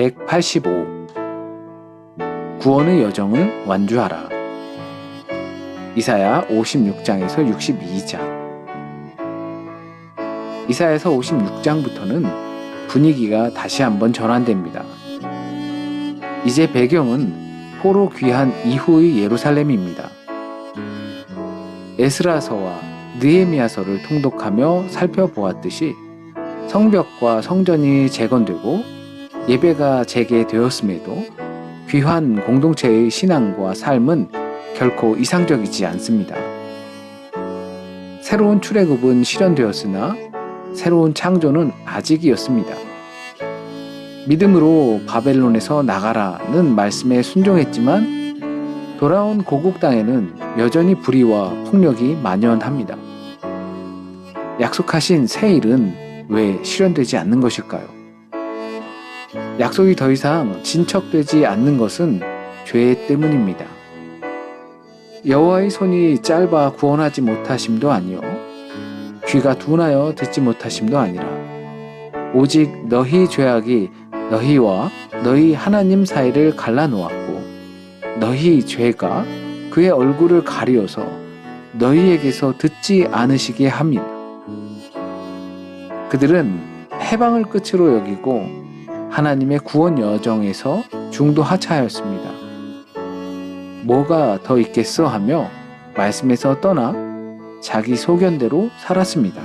185 구원의 여정을 완주하라 이사야 56장에서 62장 이사야서 56장부터는 분위기가 다시 한번 전환됩니다. 이제 배경은 포로 귀한 이후의 예루살렘입니다. 에스라서와 느헤미야서를 통독하며 살펴보았듯이 성벽과 성전이 재건되고 예배가 재개되었음에도 귀한 공동체의 신앙과 삶은 결코 이상적이지 않습니다. 새로운 출애굽은 실현되었으나 새로운 창조는 아직이었습니다. 믿음으로 바벨론에서 나가라는 말씀에 순종했지만 돌아온 고국 땅에는 여전히 불의와 폭력이 만연합니다. 약속하신 새 일은 왜 실현되지 않는 것일까요? 약속이 더 이상 진척되지 않는 것은 죄 때문입니다. 여호와의 손이 짧아 구원하지 못하심도 아니요 귀가 둔하여 듣지 못하심도 아니라 오직 너희 죄악이 너희와 너희 하나님 사이를 갈라놓았고 너희 죄가 그의 얼굴을 가리어서 너희에게서 듣지 않으시게 합니다. 그들은 해방을 끝으로 여기고 하나님의 구원 여정에서 중도 하차하였습니다. 뭐가 더 있겠어 하며 말씀에서 떠나 자기 소견대로 살았습니다.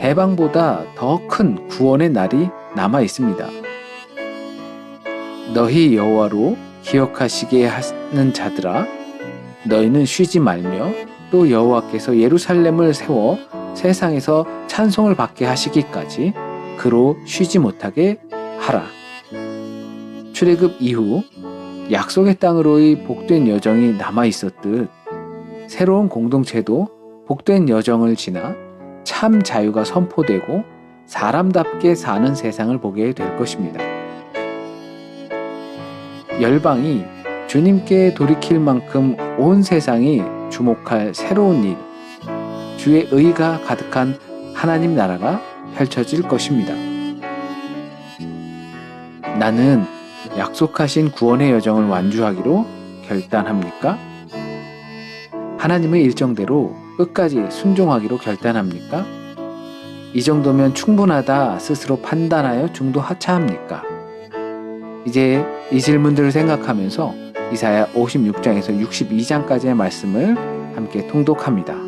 해방보다 더 큰 구원의 날이 남아 있습니다. 너희 여호와로 기억하시게 하는 자들아 너희는 쉬지 말며 또 여호와께서 예루살렘을 세워 세상에서 찬송을 받게 하시기까지 그로 쉬지 못하게 하라. 출애굽 이후 약속의 땅으로의 복된 여정이 남아 있었듯 새로운 공동체도 복된 여정을 지나 참 자유가 선포되고 사람답게 사는 세상을 보게 될 것입니다. 열방이 주님께 돌이킬 만큼 온 세상이 주목할 새로운 일, 주의 의가 가득한 하나님 나라가 펼쳐질 것입니다. 나는 약속하신 구원의 여정을 완주하기로 결단합니까? 하나님의 일정대로 끝까지 순종하기로 결단합니까? 이 정도면 충분하다 스스로 판단하여 중도 하차합니까? 이제 이 질문들을 생각하면서 이사야 56장에서 62장까지의 말씀을 함께 통독합니다.